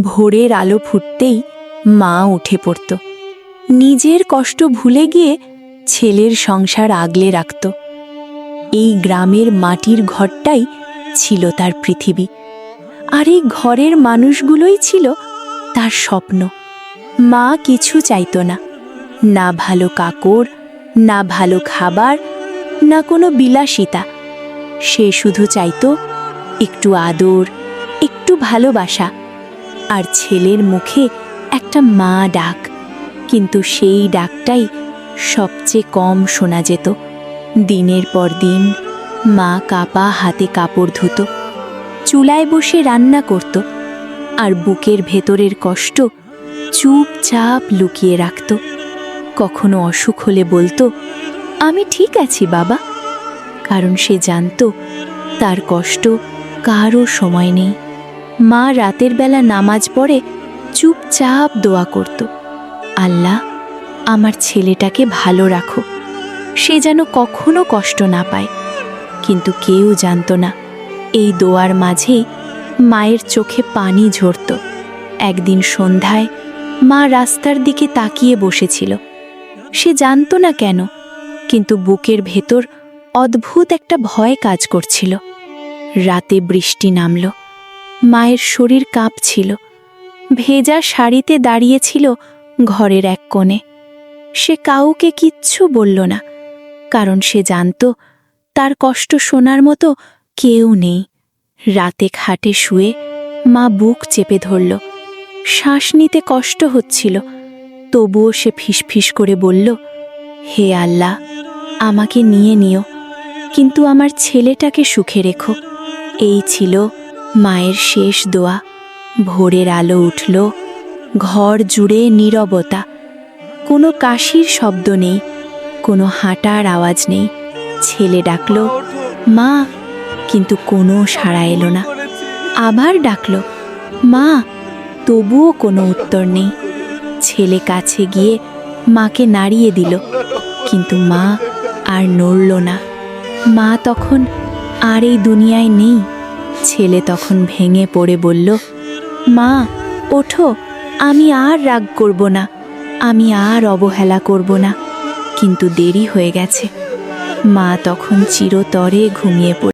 ভোরের আলো ফুটতেই মা উঠে পড়ত। নিজের কষ্ট ভুলে গিয়ে ছেলের সংসার আগলে রাখত। এই গ্রামের মাটির ঘরটাই ছিল তার পৃথিবী। আর এই ঘরের মানুষগুলোই ছিল তার স্বপ্ন। মা কিছু চাইতো না। না ভালো কাকড় না ভালো খাবার, না কোনো বিলাসিতা। সে শুধু চাইত একটু আদর, একটু ভালোবাসা। আর ছেলের মুখে একটা মা ডাক। কিন্তু সেই ডাকটাই সবচেয়ে কম শোনা যেত। দিনের পর দিন মা কাপা হাতে কাপড় ধুত, চুলায় বসে রান্না করত আর বুকের ভেতরের কষ্ট চুপচাপ লুকিয়ে রাখত। কখনো অসুখ হলে বলতো, আমি ঠিক আছি বাবা। কারণ সে জানতো তার কষ্ট কারও সময় নেই। মা রাতের বেলা নামাজ পড়ে চুপচাপ দোয়া করত। আল্লাহ, আমার ছেলেটাকে ভালো রাখো। সে যেন কখনো কষ্ট না পায়। কিন্তু কেউ জানতো না, এই দোয়ার মাঝেই মায়ের চোখে পানি ঝরত। একদিন সন্ধ্যায় মা রাস্তার দিকে তাকিয়ে বসেছিল। সে জানতো না কেন, কিন্তু বুকের ভেতর অদ্ভুত একটা ভয় কাজ করছিল। রাতে বৃষ্টি নামল। মায়ের শরীর কাঁপছিল। ভেজা শাড়িতে দাঁড়িয়েছিল ঘরের এক কোণে। সে কাউকে কিচ্ছু বলল না, কারণ সে জানত তার কষ্ট শোনার মতো কেউ নেই। রাতে খাটে শুয়ে মা বুক চেপে ধরল। শ্বাস নিতে কষ্ট হচ্ছিল, তবুও সে ফিসফিস করে বলল, হে আল্লাহ, আমাকে নিয়ে নিও, কিন্তু আমার ছেলেটাকে সুখে রেখো। এই ছিল মায়ের শেষ দোয়া। ভোরের আলো উঠল। ঘর জুড়ে নীরবতা। কোনো কাশির শব্দ নেই, কোনো হাঁটার আওয়াজ নেই। ছেলে ডাকল, মা! কিন্তু কোনো সাড়া এলো না। আবার ডাকল, মা! তবুও কোনো উত্তর নেই। ছেলে কাছে গিয়ে মাকে নাড়িয়ে দিল, কিন্তু মা আর নড়ল না। মা তখন আর এই দুনিয়ায় নেই। ছেলে তখন ভেঙে পড়ে বলল, মা, ওঠো, আমি আর রাগ করব না, আমি আর অবহেলা করব না। কিন্তু দেরি হয়ে গেছে। মা তখন চিরতরে ঘুমিয়ে পড়ে।